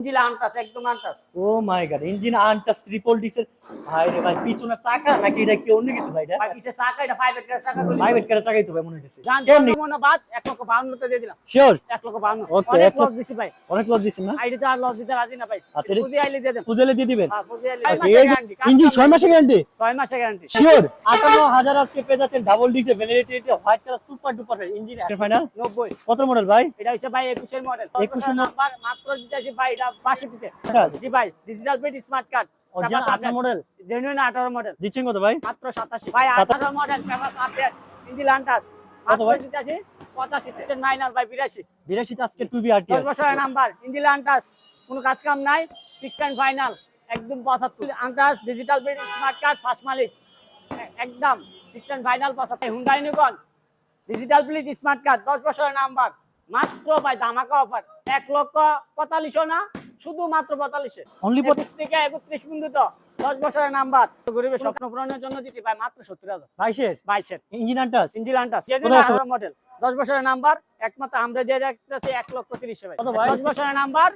ইঞ্জিল untouched একদম untouched oh my God engine untouched triple ডিসের ভাই রে ভাই পিছনে চাকা নাকি এটা কি অন্য কিছু ভাই এটা? ভাই পিছে চাকা এটা ফাইভ এর চাকা গুলি প্রাইভেট কারে চাকাই তো ভাই মনে হইতেছে। গান কেমনি? মনে বাদ এক লক্ষ বাউন্ন তে দিয়ে দিলাম। শিওর এক লক্ষ বাউন্ন Okay, অনেক লস দিছি ভাই। অনেক লস দিছেন না? আইডি তো আর লস দিতে রাজি না ভাই। আচ্ছা, এটা- পুঁজি আইলে দিয়ে দেন পুজলে দিয়ে দিবেন? হ্যাঁ পুঁজি আইলে ইঞ্জিন ছয় মাসে গ্যারান্টি ছয় মাসে গ্যারান্টি শিওর আটান্ন হাজার আজকে পেয়ে যাচ্ছেন double disc validity white colour super duper engine. Final নব্বই। কত মডেল ভাই? এটা ভাই একুশের মডেল 21 একুশের নাম্বার মাত্র দিতেছি ভাই এটা বাষট্টিতে। জি ভাই ডিজিটাল পেড স্মার্ট কার্ড অরিজিনাল আঠারো মডেল জেনুইন আঠারো মডেল দিচ্ছেন কত ভাই? মাত্র সাতাশি। ভাই আঠারো model paper update engine untouched মাত্র ভাই? দিতেছি পঁচাশি মাইনার ভাই বিরাশি। বিরাশিতে আজকে টু বি আরটি দশ বছরের নাম্বার ইঞ্জিল আনটাস কোনো কাজ কাম নাই ফাইনাল একদম পঁচাত্তর। আনটাস ডিজিটাল পেড স্মার্ট কার্ড ফার্স্ট মালিক। এ- একদম ফিক্সড অ্যান্ড ফাইনাল পঁচাত্তর। Hyundai Nikon digital plate smart card দশ বছরের নাম্বার। মাত্র ভাই ধামাকা অফার এক লক্ষ পঁয়তাল্লিশও না শুধু মাত্র পঁয়তাল্লিশে অনলি পঁচিশ থেকে একত্রিশ বিন্দু তো দশ বছরের নাম্বার। গরিবের স্বপ্ন পূরণের জন্য দিতে ভাই মাত্র সত্তর হাজার। বাইশের? বাইশের। ইঞ্জিন আনটাস? ইঞ্জিল আন্টাস। মডেল দশ বছরের নাম্বার একমাত্র আমরা দিয়ে রাখতেছি এক লক্ষ তিরিশে দশ বছরের নাম্বার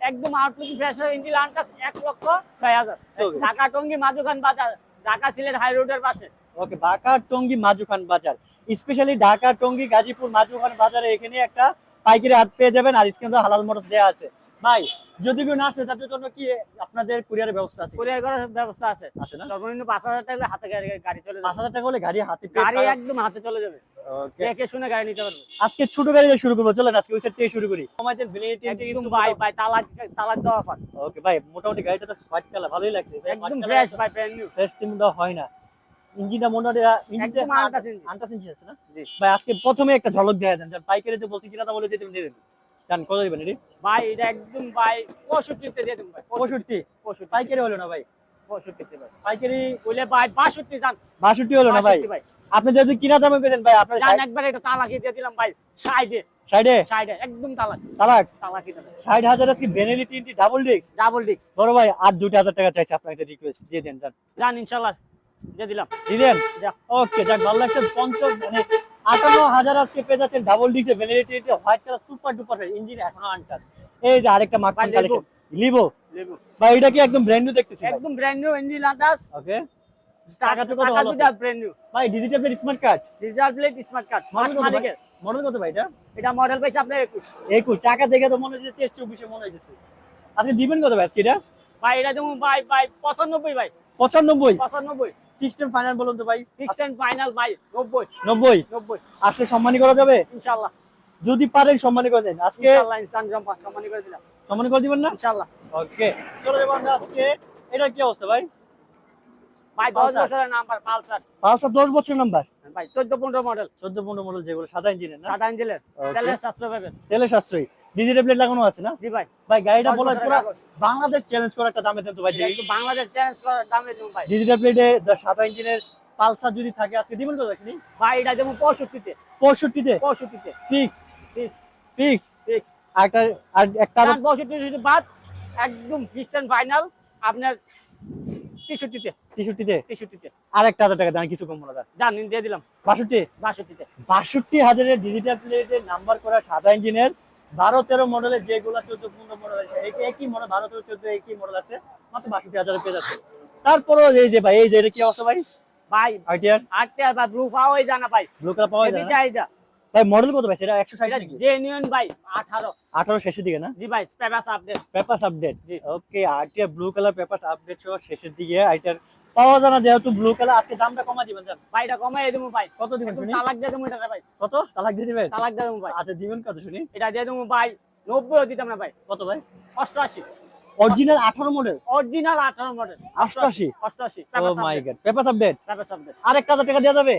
একদম আউটলুক ফ্রেশ ইঞ্জিল আন্টাস এক লক্ষ ছয় হাজার। ঢাকা টঙ্গি মাঝুখান বাজার ঢাকা সিলেট হাই রোডের পাশে। ওকে ঢাকা টঙ্গী মাজুখান বাজার। স্পেশালি ঢাকা টঙ্গী গাজীপুর মাজুখান বাজারে এখানে একটা পাইকারি হাট পেয়ে যাবেন আর স্ক্রিনে হালাল মোটর দেওয়া আছে। ভাই যদি কেউ না আসে তাদের জন্য কি আপনাদের কুরিয়ারের ব্যবস্থা আছে? কুরিয়ার করার ব্যবস্থা আছে। আছে না? সর্বনিম্ন পাঁচ হাজার টাকা হাতে গাড়ি চলে পাঁচ হাজার টাকা হলে গাড়ি হাতে গাড়ি একদম হাতে চলে যাবে। দেখে শুনে গাড়ি নিতে পারবে। আজকে ছোট গাড়ি দিয়ে শুরু করব চলেন আজকে ওই সাইড থেকে শুরু করি। আমাদের ভ্যালিডিটি একদম ভাই ভাই তালাক তালাক দেওয়া ওকে ভাই মোটামুটি গাড়িটা তো হোয়াইট কালার ভালোই লাগছে। একদম ফ্রেশ ভাই ব্র্যান্ড নিউ ফ্রেশ টিম দেওয়া হয় না। ইঞ্জিনটা মোটামুটি ইঞ্জিনটা একদম আনটাস ইঞ্জিন আন্টাস ইঞ্জিন আছে না? জি। ভাই আজকে প্রথমে একটা ঝলক দেখা দেন পাইকারিতে বলছি কিনা তা বলে দিয়ে জান কত দিবেন এটি? ভাই এটা একদম ভাই পঁয়ষট্টিতে দিয়ে দেবো ভাই পঁয়ষট্টি? পঁয়ষট্টি। পাইকারি হলো না ভাই? পঁয়ষট্টিতে ভাই। পাইকারি? বলে ভাই বাষট্টি যান বাষট্টি হলো না ভাই? আপনি যদি কিনা দামে পেতেন ভাই আপনার যান একবার এটা তালাকি দিয়ে দিলাম ভাই সাইডে। সাইডে? সাইডে একদম তালাক। তালাক? তালাকি দেবে। ষাট হাজার আজকে বেনেলি তিনটি ডাবল ডিস্ক ডাবল ডিস্ক বড় ভাই আর দুটো হাজার টাকা চাইছে আপনার কাছে রিকোয়েস্ট দিয়ে দেন যান যান ইনশাল্লাহ দিয়ে দিলাম। দিলেন। ওকে যাক ভালো লাগছে পঞ্চাশ মানে আটান্ন হাজার আজকে পেয়ে যাচ্ছেন double disc validity white colour super duper engine এখনও এই যে আরেকটা মাখন। কালেকশন ভাই এটা কি একদম ব্র্যান্ড নিউ দেখতেছি একদম ব্র্যান্ড নিউ ইঞ্জিন ওকে টাকা টাকাটা কত ভালো ব্র্যান্ড নিউ ভাই digital plate smart card digital plate smart card মাস মালিকের মডেল কত ভাই এটা? এটা মডেল পাইছে আপনার একুশ। একুশ। চাকা দেখে তো মনে হচ্ছে তেইশ চব্বিশে মনে হচ্ছে আজকে দিবেন কত ভাই আজকে এটা? ভাই এটা যেমন ভাই ভাই পঁচানব্বই ভাই। পঁচানব্বই? পঁচানব্বই। ফিক্সড ফাইনাল বলুন তো ভাই। ফিক্স এন্ড ফাইনাল ভাই নব্বই। নব্বই? নব্বই। আসলে সম্মানী করা যাবে? ইনশাল্লাহ যদি পারেন সম্মানী করে দেন। আজকে ইনশাল্লাহ ইনসান জম্পা সম্মানী করে দিলাম। সম্মানী করে দিবেন না? ইনশাল্লাহ ওকে চলো যাব আমরা আজকে। এটা কি অবস্থা ভাই? ভাই দশ পালসার। বছরের নাম্বার পালসার। পালসার দশ বছর নাম্বার? ভাই চোদ্দ পনেরো মডেল। চোদ্দ পনেরো মডেল যেগুলো সাদা ইঞ্জিনের না? সাদা ইঞ্জিনের। তেলের সাশ্রয় পাবেন। তেলে সাশ্রয়ী। ডিজিটাল প্লেট লাগানো আছে না? জি ভাই। ভাই গাড়িটা পুরো বাংলাদেশ চ্যালেঞ্জ করা একটা দামে দেন তো ভাই একটু বাংলাদেশ চেঞ্জ করার দামে ভাই। ডিজিটাল প্লেটে সাদা ইঞ্জিনের পালসার যদি থাকে আজকে দিবেন তো দেখনি ভাই এটা যেমন পঁয়ষট্টিতে। পঁয়ষট্টিতে? পঁয়ষট্টিতে। ফিক্স ফিক্স ফিক্স ফিক্স আর একটা আর একটা আরো- পঁয়ষট্টি যদি বাদ একদম ফিক্সড এন্ড ফাইনাল আপনার তেষট্টিতে। তেষট্টিতে? তেষট্টিতে। আর একটা হাজার টাকা দেন কিছু কম মনে জান দিয়ে দিলাম। বাষট্টি? বাষট্টিতে। বাষট্টি হাজারের ডিজিটাল প্লেটের নাম্বার করা সাদা ইঞ্জিনের বারো তেরো মডেলের যেগুলো চোদ্দ পনেরো মডেল আছে এক- একই মডেল বারো তেরো চোদ্দ একই মডেল আছে মাত্র বাষট্টি হাজারে পেয়ে যাচ্ছে। তারপরও এই যে ভাই এই যে এটা কি অবস্থা ভাই? ভাই আইটিআর? বা ব্লু পাওয়াই জানা ভাই। ব্লু কালার পাওয়া যায় হেভি চাহিদা ভাই মডেল কত ভাই? সেটা নাকি? জেনুইন ভাই আঠারো। আঠারো শেষের দিকে না? জি ভাই আপডেট। Papers update? জি। Okay ITR blue colour papers update সহ শেষের দিকে আইটিআর পাওয়া যায় না যেহেতু ব্লু কালার আজকে দামটা কমা দিবেন জান। ভাই এটা কমাই দেবো ভাই। কত দিবেন শুনি? তালাক দিয়ে দেবো এটা ভাই। কত? তালাক দিয়ে দিবেন? তালাক দিয়ে দেবো ভাই। আচ্ছা দিবেন কত শুনি? এটা দিয়ে দেবো ভাই নব্বই দিতাম না ভাই। কত ভাই? অষ্টআশি। অরিজিনাল আঠারো মডেল অরিজিনাল আঠারো মডেল অষ্টআশি? অষ্টআশি। ও my God papers update papers update আর এক হাজার টাকা দেওয়া যাবে?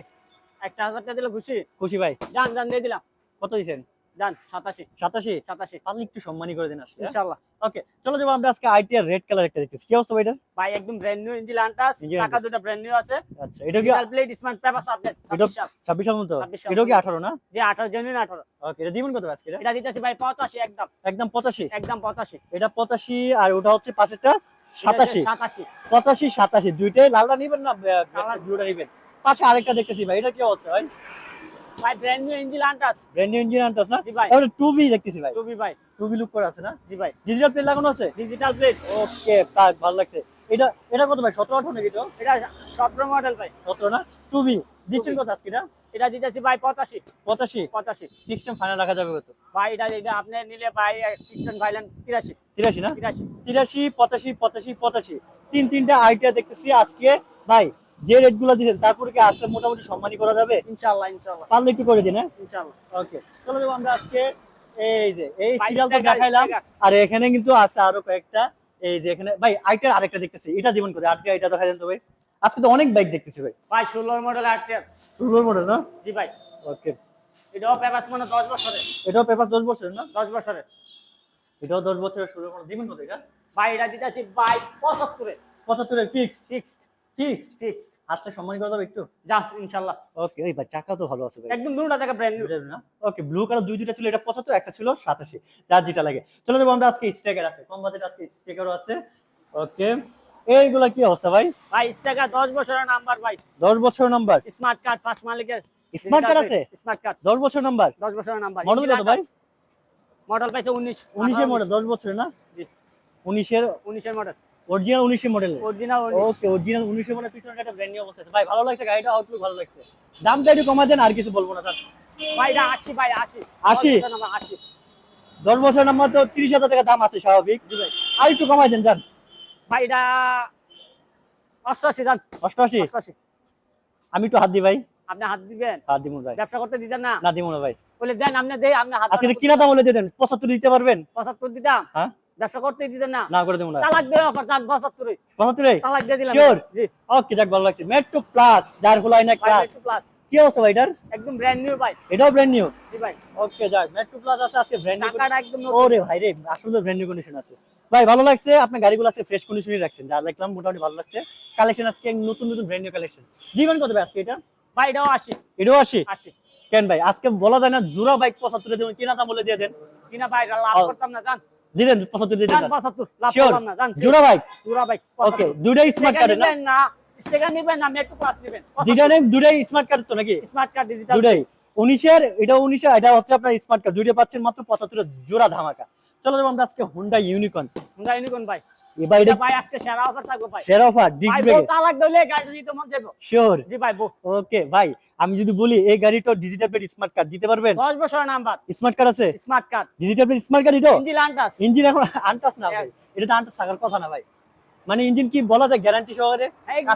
একটা হাজার টাকা দিলে খুশি। খুশি ভাই। যান যান দিয়ে দিলাম। কত দিচ্ছেন যান সাতাশি। সাতাশি? সাতাশি। পারলে একটু সম্মানী করে দিন আসলে ইনশাল্লাহ ওকে চলো যাব আমরা আজকে আইটিআর রেড কালার একটা দেখতেছি। কি অবস্থা ভাই ভাই একদম ব্র্যান্ড নিউ ইঞ্জিন আনটাস চাকা দুটো ব্র্যান্ড নিউ আছে। আচ্ছা এটা কি digital plate smart paper update এটা ছাব্বিশ সাল মতো? 26 এটাও কি মতো। আঠারো না? যে 18 জেনুইন 18 ওকে এটা দিবেন কত আজকে এটা? এটা দিতেছি ভাই 85 একদম। একদম পঁচাশি? একদম 85 এটা পঁচাশি আর ওটা হচ্ছে পাশেরটা সাতাশি। 87 পঁচাশি সাতাশি দুইটাই। লালটা নিবেন না। ব্লুটা নিবেন। পাশে আরেকটা দেখতেছি ভাই এটা কি অবস্থা ভাই? ভাই brand new engine untouched brand new engine untouched না? জি ভাই। তাহলে টু বি দেখতেছি ভাই। টুবি ভাই। টুবি লুক করে আছে না? জি ভাই। ডিজিটাল প্লেট লাগানো আছে? ডিজিটাল প্লেট ওকে পাক ভালো লাগছে। এটা এটা কত ভাই? সতেরো আঠারো নাকি তো এটা সতেরো মডেল ভাই। সতেরো না? টুবি দিচ্ছেন কত আজকে এটা? এটা দিতেছি ভাই পঁচাশি। পঁচাশি? পঁচাশি। সিস্টেম ফাইনাল রাখা যাবে কত? ভাই এটা এটা আপনি নিলে ভাই সিক্সটিন ভাইলেন তিরাশি। তিরাশি না? তিরাশি। তিরাশি পঁচাশি পঁচাশি পঁচাশি। তিন তিনটা আইডিয়া দেখতেছি আজকে। ভাই যে রেটগুলো দিচ্ছেন তারপরে কি আসলে মোটামুটি সম্মানই করা যাবে? ইনশাল্লাহ ইনশাল্লাহ পারলে একটু করে দিন হ্যাঁ? ওকে। চলো যাব আমরা আজকে এই যে এই ভাই, সিরিয়াল তো দেখাইলাম আর এখানে কিন্তু আছে আরও কয়েকটা এই যে এখানে ভাই আইটার আরেকটা দেখতেছি এটা জীবন করে আজকে এটা দেখা যান তো ভাই। আজকে তো অনেক বাইক দেখতেছি ভাই। ভাই ষোলোর মডেল আটটের পূর্ব মডেল না? জি ভাই। ওকে। এটাও পেপাস মানে দশ বছরের। এটাও পেপার দশ বছরের না? দশ বছরের। এটাও দশ বছরের শুরু মডেল দিবেন কত এটা? ভাই এটা দিতেছি ভাই পঁচাত্তরে পঁচাত্তরের ফিক্সড ফিক্সড ফিক্সড ফিক্সড আসলে সম্মান করা যাবে একটু। যা ইনশাল্লাহ। ওকে ওই চাকা তো ভালো আছে ভাই। একদম দুটা জায়গা ব্র্যান্ড নিউ না? ওকে ব্লু কালার দুই দুইটা ছিল এটা পঁচাত্তর একটা ছিল সাতাশি। যার যেটা লাগে। চলো যাব আমরা আজকে স্টিকার আছে। কম বাজেট আজকে স্টিকারও আছে। ওকে এইগুলা কি অবস্থা ভাই? ভাই স্টাকা দশ বছরের নাম্বার ভাই। দশ বছর নাম্বার স্মার্ট কার্ড ফার্স্ট মালিকের। স্মার্ট কার্ড আছে? স্মার্ট কার্ড দশ বছর নাম্বার দশ বছরের নাম্বার Model কত ভাই? মডেল পাইছে উনিশ। উনিশের মডেল দশ বছর না? জি। উনিশের? উনিশের মডেল অরিজিনাল উনিশের মডেল অরিজিনাল ওকে অরিজিনাল উনিশের মডেল পিছনে একটা ব্র্যান্ড নিউ অবস্থা ভাই ভালো লাগছে গাড়িটা আউটলুক ভালো লাগছে। দামটা একটু কমা দেন আর কিছু বলব না স্যার। ভাই এটা আশি ভাই আশি। আশি? দশ বছরের নাম্বার আশি। দশ বছর নাম্বার তো তিরিশ হাজার টাকা দাম আছে স্বাভাবিক। আর একটু কমাই দেন যান ভাই এটা অষ্টআশি যান অষ্টআশি? অষ্টআশি। আমি একটু হাত দিই ভাই। আপনি হাত দিবেন? হাত দিব ভাই। ব্যবসা করতে দিতেন না? না দিব না ভাই। বলে দেন আপনি দেই আপনি হাত আজকে কিনা দাম বলে দেন পঁচাত্তর দিতে পারবেন? পঁচাত্তর দিতাম। হ্যাঁ? ব্যবসা করতে দিতেন না। না করে দেবো না। তালাক দিয়ে অফার চান পঁচাত্তরে। পঁচাত্তরে? তালাক দিয়ে দিলাম। Sure? জি। ওকে যাক ভালো লাগছে। মেট্রো প্লাস যার হলো আইনা ক্লাস প্লাস কি অবস্থা ভাই এটার? একদম ব্র্যান্ড নিউ ভাই। এটাও ব্র্যান্ড নিউ জি ভাই। ওকে যাক মেট্রো প্লাস আছে আজকে ব্র্যান্ড নিউ টাকাটা একদম ওরে ভাই রে আসলে ব্র্যান্ড নিউ কন্ডিশন আছে। ভাই ভালো লাগছে আপনার গাড়িগুলো আছে ফ্রেশ কন্ডিশনই রাখছেন। যা দেখলাম মোটামুটি ভালো লাগছে। কালেকশন আজকে নতুন নতুন ব্র্যান্ড নিউ কালেকশন জীবন কত ভাই আজকে এটা? ভাই এটাও আশি। এটাও আসি আশি। কেন ভাই আজকে বলা যায় না জোড়া বাইক পঁচাত্তরে দেবেন কিনা দাম বলে দিয়ে দেন। কিনা ভাই লাভ করতাম না জান। দিলেন পঁচাত্তর দিয়ে দিলেন। দেন পঁচাত্তর লাভ করলাম না জান জোড়া বাইক জোড়া বাইক ওকে দুইটাই স্মার্ট কার্ড না? না স্টিকার নিবেন না মেট্রো প্লাস নিবেন। দুইটা নেম দুইটাই স্মার্ট কার্ড তো নাকি? স্মার্ট কার্ড ডিজিটাল দুটাই উনিশের এটা উনিশের এটা হচ্ছে আপনার স্মার্ট কার্ড দুইটা পাচ্ছেন মাত্র পঁচাত্তরের জোড়া ধামাকা। চলো যাব আমরা আজকে হোন্ডা ইউনিকর্ন হুন্ডা ইউনিকর্ন ভাই। এবার এটা এটা ভাই আজকে সেরা অফার থাকবে ভাই। শেয়ার অফার ডিস্ক ব্রেক তালাক দিলে গাড়ি নিতে মন যাবে শিওর জি ভাই বউ ওকে ভাই আমি যদি বলি এই গাড়িটা ডিজিটাল প্লেট স্মার্ট কার্ড দিতে পারবেন? দশ বছরের নাম্বার স্মার্ট কার্ড আছে? Smart card digital plate smart card এটা ইঞ্জিন আন্টাস ইঞ্জিন এখন আনটাস না ভাই। এটা তো আনটাস থাকার কথা না ভাই। মানে ইঞ্জিন কি বলা যায় গ্যারান্টি সহকারে?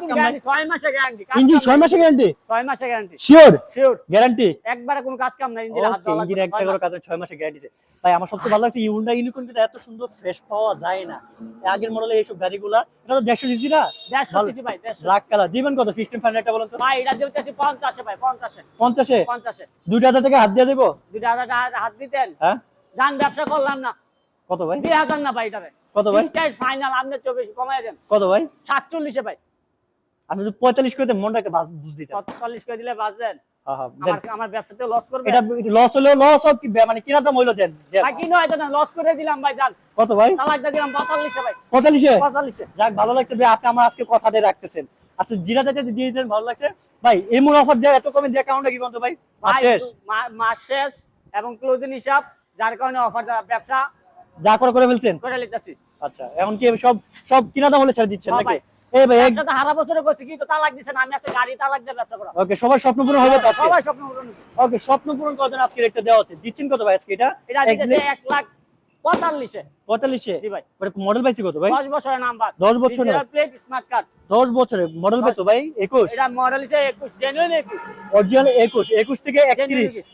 গ্যারান্টি ছয় মাসের গ্যারান্টি ইঞ্জিন ছয় মাসে গ্যারান্টি ছয় মাসের গ্যারান্টি শিওর শিওর গ্যারান্টি একবারে কোনো কাজ কাম নাই ইঞ্জিন হাত ইঞ্জিন একটা করে। কাজে ছয় মাসে গ্যারান্টি আছে। ভাই আমার সবচেয়ে ভালো লাগছে ইউন্ডা ইউনিকর্ন কিন্তু এত সুন্দর ফ্রেশ পাওয়া যায় না। এই আগের মডেলে এইসব গাড়িগুলা এটা তো দেড়শো সিসি না? দেড়শো ভালো। সিসি ভাই দেড়শো ব্ল্যাক কালার দিবেন কত? ফিফটিন ফাইভ একটা বলুন তো। ভাই এটা দিতেছি পঞ্চাশে ভাই পঞ্চাশে। পঞ্চাশে? পঞ্চাশে। দুইটা হাজার টাকা হাত দিয়ে দেবো? দুইটা হাজার টাকা হাত দিতেন। হ্যাঁ? যান ব্যবসা করলাম না। কত ভাই? দুই হাজার না ভাই এটারে। কত ভাই? ফাইনাল আপনি চব্বিশ কমাই দেন। কত ভাই? সাতচল্লিশে ভাই। আপনি যদি পঁয়তাল্লিশ করে দেন মনটা একটা বাস বুঝ দিতাম চল্লিশ করে দিলে বাঁচবেন। আমার আমার ব্যবসাতে লস করবে। এটা লস হলেও লস হোক কি মানে কিনা দাম হইল দেন। ভাই কিনো না লস করে দিলাম ভাই যান। কত ভাই? দিলাম পঁয়তাল্লিশে ভাই। পঁয়তাল্লিশে? পঁয়তাল্লিশে। যাক ভালো লাগছে ভাই আপনি আমার আজকে কথাতে রাখতেছেন। আচ্ছা জিরা যাতে দিয়ে দিতেন ভালো লাগছে? ভাই এমন অফার দেয় এত কমে কারণটা কি বলতো ভাই? মাস শেষ। মাস শেষ এবং ক্লোজিং হিসাব যার কারণে অফার ব্যবসা যা করে করে ফেলছেন। করে নিতেছি। আচ্ছা এখন কি সব সব কিনা দাম হলে ছেড়ে দিচ্ছেন হ্যাঁ নাকি? এই ভাই এক হারা বছরে করছি কিন্তু তালাক দিচ্ছেন আমি আজকে গাড়ি তালাক দিয়ে ব্যবসা করা ওকে সবার স্বপ্ন পূরণ হবে তো আজকে? স্বপ্ন পূরণ ওকে স্বপ্ন পূরণ করার জন্য আজকে রেটটা দেওয়া হচ্ছে। দিচ্ছেন কত ভাই আজকে এটা? এটা দিতেছে এক লাখ পঁয়তাল্লিশে। পঁয়তাল্লিশে? জি ভাই। মডেল পাইছি কত ভাই? দশ বছরের নাম্বার। দশ বছরে প্লেট স্মার্ট কার্ড দশ বছরে মডেল পাইছো ভাই? একুশ? এটা মডেল হিসেবে একুশ জেনুইন একুশ। অরিজিনাল একুশ। একুশ থেকে Genuine একত্রিশ। 21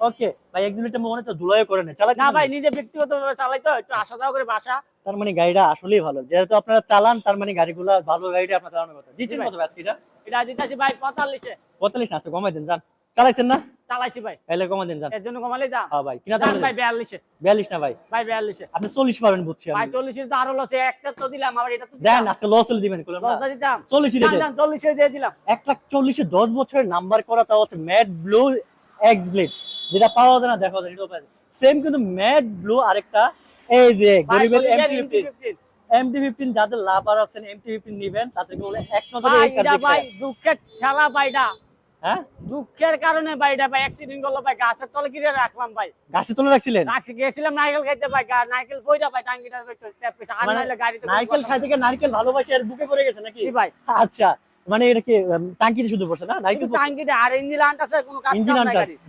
ওকে ভাই একদিন মনে ধুলাই করে না না ভাই নিজে ব্যক্তিগত ভাবে চালাই তো একটু আসা যাওয়া করে বাসা। তার মানে গাড়িটা আসলেই ভালো। যেহেতু আপনারা চালান তার মানে গাড়িগুলা ভালো গাড়িটা আপনার চালানোর কথা। দিচ্ছেন কত আজকে এটা এটা দিতেছি ভাই পঁয়তাল্লিশে। পঁয়তাল্লিশ আছে কমাই দেন যান। চালাইছেন না? চালাইছি ভাই। তাহলে কমাই দেন যান। এর জন্য কমালে দাম হ্যাঁ ভাই কিনা দাম ভাই বিয়াল্লিশে। বিয়াল্লিশ না ভাই? ভাই বিয়াল্লিশে। আপনি চল্লিশ পাবেন বুঝছি ভাই আমি চল্লিশে তো আরও লসে একটা তো দিলাম আবার এটা তো দেন আজকে লস হলে দিবেন না। দশটা দিতাম চল্লিশই যান, দেন। যান, চল্লিশে দিয়ে দিলাম। এক লাখ চল্লিশে দশ বছরের নাম্বার করা তাও হচ্ছে ম্যাট ব্লু এক্স ব্লেড যেটা পাওয়া যায় না দেখা যায় সেম কিন্তু ম্যাট ব্লু আরেকটা এই যে গরিবের এমটি দেন, ফিফটিন MT-15 এমটি ফিফটিন যাদের লাভার আছেন এমটি ফিফটিন নিবেন তাদেরকে বলে এক নজরে ভাই দুঃখের খেলা এটা হ্যাঁ? দুঃখের কারণে এটা ভাই অ্যাক্সিডেন্ট করল ভাই গাছের তলে কিনে রাখলাম ভাই। গাছে তুলে রাখছিলেন? রাখছি গেছিলাম নারকেল খাইতে ভাই নারকেল ফইটা ভাই টাঙ্গিটার ভিতর ট্যাপ পেছে আর মানে নাইলে গাড়িতে নারকেল কথা খাই থেকে নারকেল ভালোবাসে আর বুকে পড়ে গেছে নাকি? জি ভাই। আচ্ছা মানে এটা কি টাঙ্কিতে শুধু পড়ছে না? আর ইঞ্জিন আন্ট আছে কোনো কাজ ইঞ্জিন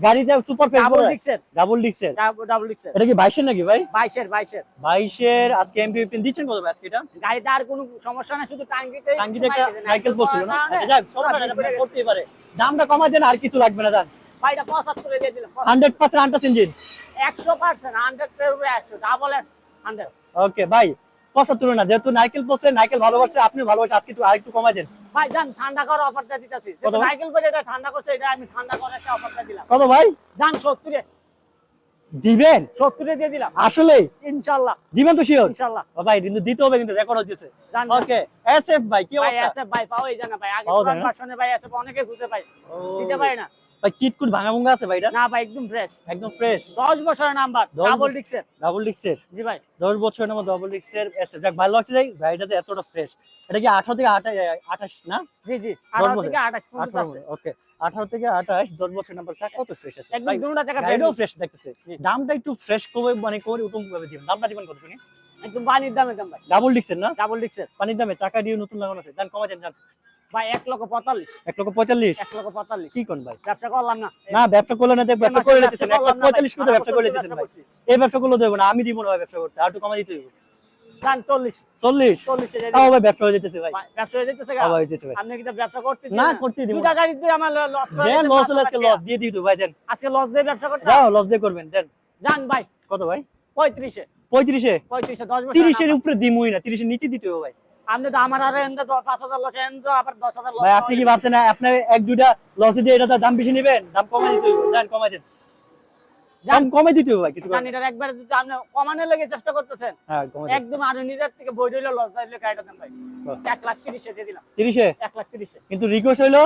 গাড়িতে সুপার ফেস ডাবল ডিক্সের ডাবল ডিক্সের ডাবল ডিক্সের এটা কি বাইশের নাকি ভাই? বাইশের বাইশের। বাইশের আজকে এমপি ফিফটিন দিচ্ছেন কত আজকে এটা? গাড়িতে আর কোনো সমস্যা নাই শুধু টাঙ্কিতে একটা নারকেল পড়ছিল না? যাক, আপনার করতেই পারে। দামটা কমাই দেন আর কিছু লাগবে না এটা পঁচাত্তরে দিয়ে দিলাম। হান্ড্রেড পার্সেন্ট আন্টাস ইঞ্জিন একশো পার্সেন্ট হান্ড্রেড উপরে একশো ডাবল হান্ড্রেড। ওকে ভাই পঁচাত্তর না যেহেতু নারকেল পড়ছে নারকেল ভালোবাসছে আপনি ভালোবাসে আজকে একটু আরেকটু কমাই দেন। ভাই যান ঠান্ডা করার অফারটা দিতেছি। ভাই? সাইকেল এটা ঠান্ডা করছে এটা আমি ঠান্ডা করার একটা অফারটা দিলাম। কত ভাই? যান সত্তরে। দিবেন? সত্তরে দিয়ে দিলাম। আসলে? ইনশাল্লাহ। দিবেন তো শিওর ইনশাল্লাহ। ভাই কিন্তু দিতে হবে কিন্তু রেকর্ড হচ্ছে ওকে এসএফ ভাই কি অবস্থা? ভাই আছে ভাই পাওয়াই যায় না ভাই। আগে? ভার্সনে ভাই আছে অনেকে খুঁজে পাই দিতে পারে না। ভাই কিটকুট ভাঙা ভুঙ্গা আছে ভাই এটা? না ভাই একদম ফ্রেশ একদম ফ্রেশ দশ বছরের নাম্বার ডাবল। ডিক্সের ডাবল ডিক্সের জি ভাই। দশ বছরের নামে ডাবল ডিক্সের যাক ভালো লাগছে গাড়িটাতে এতটা ফ্রেশ এটা কি আঠারো থেকে আঠাশ আঠাশ না? জি জি। দশ আঠারো বছর। থেকে আঠাশ পর্যন্ত আছে। ওকে আঠারো থেকে আঠাশ দশ বছর নাম্বার চাকা কত ফ্রেশ আছে। একদম ভাই, দুটা ফ্রেশ দেখতেছে। দামটা একটু ফ্রেশ করে মানে করে উঠুম ভাবে দিবেন। দামটা দিবেন কত শুনি? একদম পানির দামে দাম ভাই। ডাবল ডিক্সের না? ডাবল ডিক্সের পানির দামে চাকা দিয়ে নতুন লাগানো আছে। দাম দেন যান ভাই এক লক্ষ পঁয়তাল্লিশ। এক লক্ষ পঁয়তাল্লিশ? এক লক্ষ পঁয়তাল্লিশ। কি কোন ভাই? ব্যবসা করলাম না। না ব্যবসা করলে না ব্যবসা করে দিতেছেন এক লক্ষ পঁয়তাল্লিশ করে করে দিতেছেন ভাই। এই করলে দেবো না আমি দিব না করতে। আর একটু দিতে পঁয়ত্রিশে। পঁয়ত্রিশে? পঁয়ত্রিশে দশ বছর তিরিশের উপরে দিমুই না তিরিশের নিচে দিতে হবে ভাই। আপনি তো আমার আর এনতে পাঁচ হাজার লস এনতে আবার দশ হাজার লস ভাই আপনি কি ভাবছেন না আপনার এক দুইটা লস দিয়ে এটা দাম বেশি নেবেন? দাম কমাই দিতে হবে কমাই দেন। দাম কমাই দিতে হবে কিছু জান এটার একবার যদি আপনি কমানোর লেগে চেষ্টা করতেছেন হ্যাঁ কমাই একদম আর নিজের থেকে বই রইলে লস দিলে গাড়িটা দেন ভাই। লাখ তিরিশে দিয়ে দিলাম। তিরিশে? এক লাখ তিরিশে। কিন্তু রিকোয়েস্ট হইল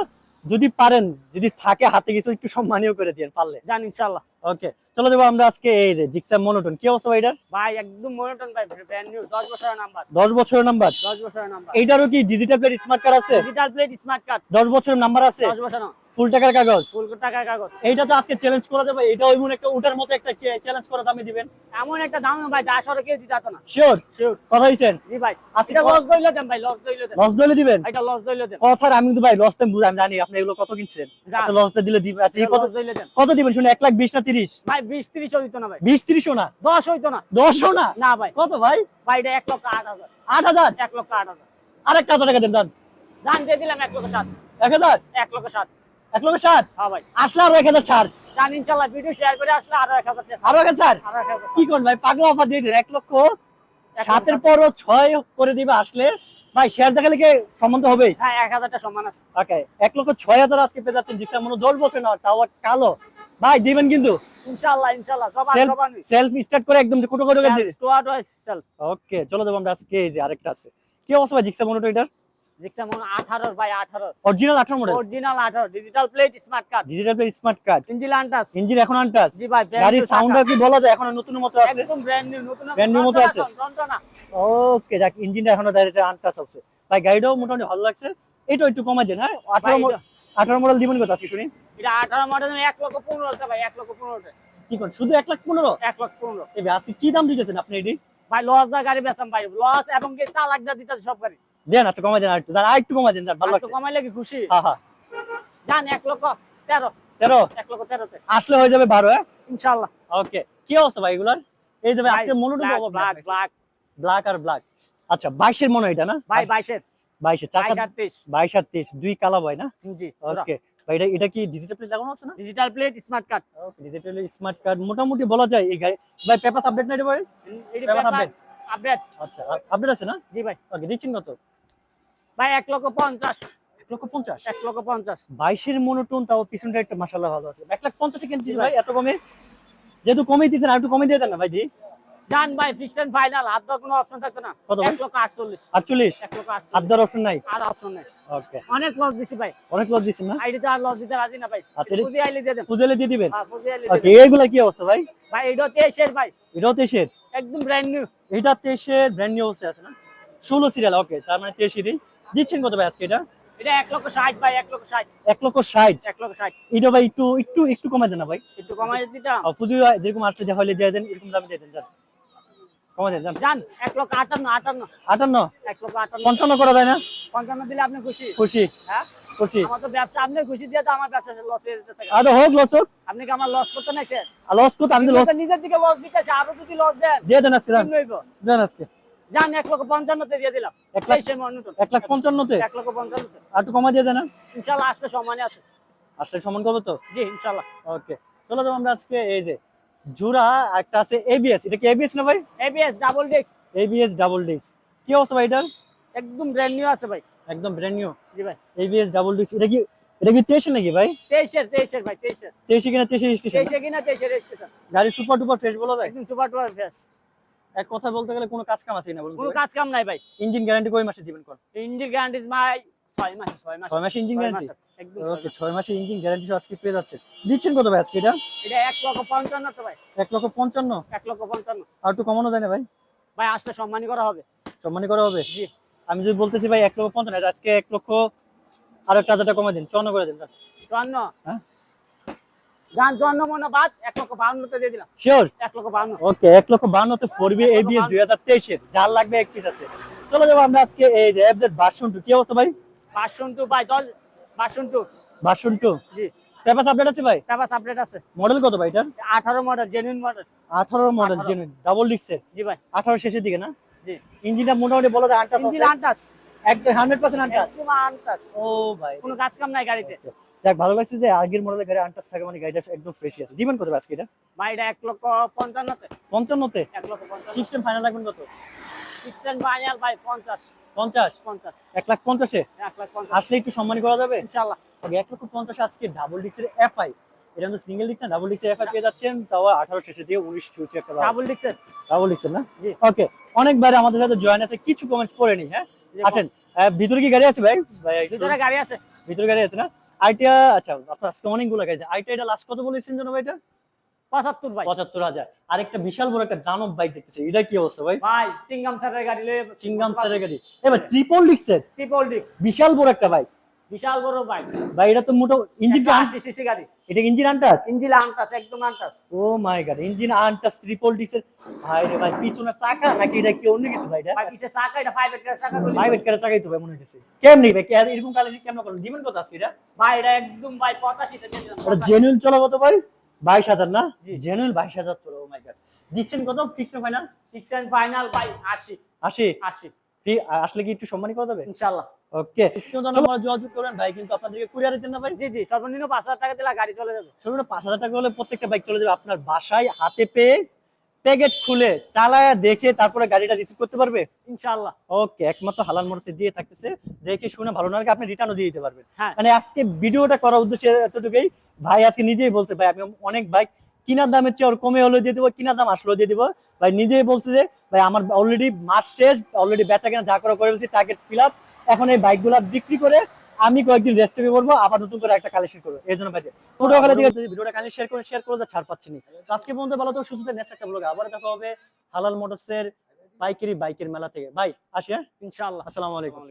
যদি পারেন যদি থাকে হাতে কিছু একটু সম্মানীয় করে দিয়ে পারলে। জান ইনশাআল্লাহ। ওকে চলো দেবো আমরা আজকে এই যে জিক্সাম মনোটন। কি অবস্থা ভাইটার? ভাই একদম মনোটন ভাই ব্র্যান্ড নিউ দশ বছরের নাম্বার দশ বছরের নাম্বার দশ বছরের নাম্বার এইটারও কি ডিজিটাল প্লেট স্মার্ট কার্ড আছে? ডিজিটাল প্লেট স্মার্ট কার্ড দশ বছরের নাম্বার আছে? দশ বছর না ফুল টাকার কাগজ? ফুল টাকার কাগজ। এইটা তো আজকে চ্যালেঞ্জ করা যাবে। এটা ওই একটা উঠার মতো একটা চ্যালেঞ্জ করা দামে দিবেন। এমন একটা দাম ভাই যা সরে কেউ দিতে না। শিওর শিওর কথা হইছেন? জি ভাই। আজকে লস দইলে দেন ভাই লস দইলে দেন। লস দলে দিবেন? এটা লস দইলে দেন। কথার আমি কিন্তু ভাই লস বুঝি আমি জানি আপনি এগুলো কত কিনছেন। আচ্ছা লস দিলে দিবেন আচ্ছা এই কত দইলে দেন। কত দিবেন শুনে এক লাখ বিশ না তিরিশ? ভাই বিশ ত্রিশ হইতো না ভাই। বিশ তিরিশও না? দশ হইতো না। দশও না? না ভাই। কত ভাই? ভাই এটা এক লক্ষ আট হাজার। আট হাজার? এক লক্ষ আট হাজার। আরেকটা হাজার টাকা দেন দান জান। দিয়ে দিলাম এক লক্ষ সাত। এক হাজার? এক লক্ষ সাত। এক লক্ষ ষাট? হ্যাঁ ভাই। আসলে আরও এক হাজার ছাড়। জান ইনশাল্লাহ ভিডিও শেয়ার করে আসলে আরও এক হাজার আরও এক হাজার আরও এক হাজার কি করুন ভাই? পাগলা অফার দিয়ে দিন। এক লক্ষ সাতের পরও ছয় করে দিবে আসলে। ভাই শেয়ার দেখালে কি সম্বন্ধ হবে হ্যাঁ এক হাজারটা সম্মান আছে। ওকে এক লক্ষ ছয় হাজার আজকে পেয়ে যাচ্ছেন মনে না তাও কালো। ভাই দিবেন কিন্তু। সেলফ স্টার্ট করে একদম কোটো কোটো করে ওকে চলো দেবো আমরা আজকে এই যে আরেকটা আছে। কি অবস্থা ভাই মনোটো এটার? জিক্সা মনে আঠারোর ভাই আঠারো। অরিজিনাল আঠারো মডেল অরিজিনাল আঠারো digital plate smart card digital plate smart card engine untouched engine এখন আনটাস জি ভাই new সাউন্ড কি বলা যায়? এখন নতুন মতো আছে? একদম ব্র্যান্ড নিউ নতুন new মতো আছে? ওকে যাক ইঞ্জিনটা এখনও দাঁড়িয়েছে আনটাস আছে। ভাই গাড়িটাও মোটামুটি ভালো লাগছে। এটা একটু কমাই দেন হ্যাঁ? আঠারো ভাই, এটা- আঠারো মডেল দিবেন কত আজকে শুনি। এটা আঠারো মডেল এক লক্ষ পনেরোটা ভাই এক লক্ষ পনেরোটা কি করেন? শুধু এক লাখ পনেরো? এক লক্ষ পনেরো। এই ভাই, আজকে কি দাম দিতেছেন আপনি এটি? ভাই লস দা গাড়ি বেচাম ভাই। লস এবং কি তালাক দা দিতে সব গাড়ি। দেন আচ্ছা কমাই দেন কমাই দেন যান, ভালো আর তো লাগছে। কমাইলে কি খুশি? হ্যাঁ হ্যাঁ। এক লক্ষ তেরো। তেরো? এক লক্ষ তেরোতে। আসলে হয়ে যাবে বারো হ্যাঁ? ইনশাল্লাহ ওকে কি অবস্থা ভাই এগুলার? এই যে ভাই আজকে মনোটন ব্ল্যাক ব্ল্যাক ব্ল্যাক আর ব্ল্যাক আচ্ছা মনে এটা না? ভাই দুই কালা ভাই না? জি ওকে। ভাই এটা এটা কি ডিজিটাল প্লেট লাগানো আছে না? Digital plate smart card okay digital smart card মোটামুটি বলা যায় এই গাড়ি ভাই পেপার আপডেট ভাই পেপার update? আপডেট আচ্ছা আপডেট আছে না? জি ভাই। ওকে দিচ্ছেন কত? ভাই এক লক্ষ পঞ্চাশ। এক লক্ষ পঞ্চাশ? এক লক্ষ পঞ্চাশ। বাইশের মনোটন তাও পিছনটা একটা মাসাল্লাহ ভালো আছে। এক লাখ পঞ্চাশে কিনছিস ভাই। এত কমে? যেহেতু কমে দিচ্ছেন আর একটু কমে দিয়ে দেন না ভাই দি জান ভাই ফিক্স এন্ড ফাইনাল হাত দেওয়ার কোনো অপশন থাকতো না। কত ভাই? লক্ষ আটচল্লিশ। আটচল্লিশ? এক লক্ষ হাত আটচল্লিশ অপশন নাই? আর অপশন নেই। ওকে অনেক লস দিছি ভাই। অনেক লস দিচ্ছেন না? আইডিতে আর লস দিতে রাজি না ভাই। আচ্ছা, এটা- পুঁজি আইলে দিয়ে দেন। দিয়ে দিবেন? হ্যাঁ পুঁজি আইলে ওকে এইগুলা কি অবস্থা ভাই? ভাই এটা একদম ব্র্যান্ড নিউ এটা ব্র্যান্ড নিউ আছে না? ষোলো সিরিয়াল ওকে তার মানে দিচ্ছেন কত ভাই আজকে এটা? এটা এক লক্ষ ষাট ভাই এক লক্ষ ষাট। এক লক্ষ ষাট? এক লক্ষ ষাট। এটা ভাই একটু একটু একটু কমে দেন না ভাই। একটু কমাই দিতাম। পুজো যেরকম আসলে দেওয়া হলে দিয়ে দেন এরকম দামে দিয়ে দেন যান। দেন যান। জান এক লক্ষ আটান্ন আটান্ন। আটান্ন? এক লক্ষ আটান্ন। পঞ্চান্ন করা যায় না? পঞ্চান্ন দিলে আপনি খুশি। খুশি। হ্যাঁ? খুশি। আমার তো ব্যবসা আপনি খুশি দিয়ে তো আমার ব্যবসা লস হয়ে যেতেছে। আর হোক লস হোক। আপনি কি আমার লস করতে নাই স্যার আর লস করতে আমি লস নিজের দিকে লস দিতেছে আরও যদি লস দেন দিয়ে দেন আজকে দেন আজকে। যান এক লক্ষ পঞ্চান্নতে দিয়ে দিলাম। এক লাখ এক লাখ পঞ্চান্নতে? এক লক্ষ পঞ্চান্নতে। আর একটু কমা দিয়ে দেন ইনশাল্লাহ আসলে সম্মানে আছে। আসলে সমান করব তো জি ইনশাল্লাহ। ওকে চলো যাব আমরা আজকে এই যে জোড়া একটা আছে এবিএস এটা কি এবিএস না ভাই? ABS double disc ABS double disc কি অবস্থা ভাই এটার? একদম ব্র্যান্ড নিউ আছে ভাই। একদম ব্র্যান্ড নিউ জি ভাই। এবিএস ডাবল ডিস্ক এটা কি এটা কি তেইশে নাকি ভাই? তেইশের তেইশের ভাই তেইশের। তেইশে কিনা তেইশে স্টেশন তেইশে কিনা তেইশের রেজিস্ট্রেশন গাড়ি সুপার টুপার ফ্রেশ বলা যায়? একদম সুপার টুপার ফ্রেশ এক কথা বলতে গেলে কোনো কাজ কাম আছে না বলুন কোনো কাজ কাম নাই ভাই। ইঞ্জিন গ্যারান্টি কয় মাসে দিবেন কোন ইঞ্জিন গ্যারান্টি মাই ছয় মাস ছয় মাস। ছয় মাসে ইঞ্জিন গ্যারান্টি? ওকে। ছয় মাসে ইঞ্জিন গ্যারান্টি আজকে পেয়ে যাচ্ছে। দিচ্ছেন কত ভাই আজকে এটা? এটা এক লক্ষ পঞ্চান্ন তো ভাই। এক লক্ষ পঞ্চান্ন? এক লক্ষ পঞ্চান্ন। আর একটু কমানো যায় না ভাই? ভাই আসলে সম্মানী করা হবে। সম্মানী করা হবে? জি। আমি যদি বলতেছি ভাই এক লক্ষ পঞ্চান্ন এটা আজকে এক লক্ষ আর একটা হাজার টাকা কমে দিন চুয়ান্ন করে দিন চুয়ান্ন? হ্যাঁ? মনে বাদ এক লক্ষ বাউন্নতে দিয়ে দিলাম। শিওর? এক লক্ষ বাউন্ন ওকে এক লক্ষ বান্নতে ফোর এবিএস দুই হাজার তেইশের যার লাগবে এক পিস আছে। চলো যাব আমরা আজকে এই যে এফজেড ভার্সন টু কি অবস্থা ভাই? পাঁচশো টু ভাই দশ পাঁচশো টু ভার্সন টু জি। পেপার আপডেট আছে ভাই? পেপার আপডেট আছে। মডেল কত ভাই এটা আঠারো মডেল জেনুইন মডেল আঠারো মডেল 18 জেনুইন ডাবল ডিক্সের জি ভাই। আঠারো শেষের দিকে না? জি। ইঞ্জিনটা মোটামুটি বলা যায় আনটাস ইঞ্জিন আনটাস একদম হান্ড্রেড পার্সেন্ট আনটাস একদম আনটাস ও ভাই। কোনো কাজ কাম নাই গাড়িতে। যাক ভালো লাগছে যে আগের মডেলের গাড়ি আনটাস থাকে মানে গাড়িটা একদম ফ্রেশ আছে। দিবেন কত আজকে এটা? ভাই এটা এক লক্ষ পঞ্চান্নতে। পঞ্চান্নতে? এক লক্ষ পঞ্চান্ন সিক্সটিন ফাইনাল রাখবেন কত? সিক্সটেন ফাইনাল ভাই পঞ্চাশ। পঞ্চাশ? পঞ্চাশ। এক লাখ পঞ্চাশে? এক লাখ পঞ্চাশ। আসলে একটু সম্মান করা যাবে? ইনশাল্লাহ ওকে এক লক্ষ পঞ্চাশ আজকে ডাবল ডিক্সের এফআই এটা কিন্তু সিঙ্গেল ডিক্স না ডাবল ডিক্সের এফআই পেয়ে যাচ্ছেন। তাও আঠারো শেষে দিয়ে উনিশ চুচি একটা ডাবল ডিক্সের ডাবল ডিক্সের না? জি। ওকে অনেকবার আমাদের সাথে জয়েন আছে। কিছু কমেন্টস পড়ে নি হ্যাঁ? আসেন ভিতরে কি গাড়ি আছে ভাই? ভাই ভিতরে গাড়ি আছে। ভিতরে গাড়ি আছে না? আইটিয়া আচ্ছা আপনার আজকে অনেকগুলো গাড়ি আইটিআইটা আইটিয়া এটা লাস্ট কত বলেছেন জানো ভাই এটা? পঁচাত্তর ভাই। পঁচাত্তর হাজার। আর একটা বিশাল বড় একটা দানব বাইক দেখতেছি এটা কি অবস্থা ভাই? ভাই সিঙ্গাম স্যারের গাড়ি লয়ে চিংগাম স্যারের গাড়ি। এবার ট্রিপল ডিক্সের ট্রিপল ডিক্স বিশাল বড় একটা বাইক বিশাল বড় বাইক ভাই এটা তো মোটো ইঞ্জিন সিসি গাড়ি। এটা ইঞ্জিন আনটাস ইঞ্জিন আনটাস একদম untouched oh my God engine untouched triple ভাই রে ভাই পিছনে চাকা নাকি এটা কি অন্য কিছু ভাই এটা? ভাই পিছে চাকা এটা ফাইভ চাকা চাকাই তো ভাই মনে হইতেছে। কেমনি ভাই কে- এরকম কালেকশন কেমন করেন? দিবেন কত আজকে এটা? ভাই এটা একদম ভাই পঁচাশিতে দিয়ে দিলাম। ওটা জেনুইন চলা কত ভাই? বাইশ হাজার না? জি। জেনুইন বাইশ হাজার চলো ও মাই গড দিচ্ছেন কত? ফিক্সড ফাইনাল সিক্সটেন ফাইনাল ভাই আশি। আশি? আশি। ঠিক আসলে কি একটু সম্মানী করা যাবে? ইনশাল্লাহ ওকে যোগাযোগ করেন ভাই কিন্তু আপনাদেরকে কুরিয়ারে না ভাই? জি জি সর্বনিম্ন পাঁচ হাজার টাকা দিলে গাড়ি চলে যাবে। সর্বনিম্ন পাঁচ হাজার টাকা হলে প্রত্যেকটা বাইক চলে যাবে। আপনার বাসায় হাতে পেয়ে প্যাকেট খুলে চালায়া দেখে তারপরে গাড়িটা রিসিভ করতে পারবে? ওকে একমাত্র হালাল মোড়তে দিয়ে থাকতেছে। দেখে শুনে ভালো না আপনি রিটার্নও দিয়ে দিতে পারবেন। হ্যাঁ। মানে আজকে ভিডিওটা করার উদ্দেশ্যে এতটুকুই। ভাই আজকে নিজেই বলছে ভাই আমি অনেক বাইক কিনার দামের চেয়ে কমে হলেও দিয়ে দেবো কিনার দাম আসলেও দিয়ে দিবো। ভাই নিজেই বলছে যে ভাই আমার অলরেডি মাস শেষ অলরেডি বেচা কেনা যা করা করে ফেলছি টার্গেট ফিল আপ এখন এই বাইকগুলো বিক্রি করে আমি কয়েকদিন রেস্ট নিয়ে করব আবার নতুন করে একটা কালেকশন করব। এই জন্য ভাই পুরো কালে দিকে যদি ভিডিওটা কালে শেয়ার করে শেয়ার করে যা ছাড় পাচ্ছি না। আজকে পর্যন্ত ভালো তো সুস্থ নেক্সট একটা ব্লগ আবার দেখা হবে। হালাল মোটরসের পাইকারি বাইকের মেলা থেকে। ভাই আসি হ্যাঁ? ইনশাল্লাহ আসসালামু আলাইকুম।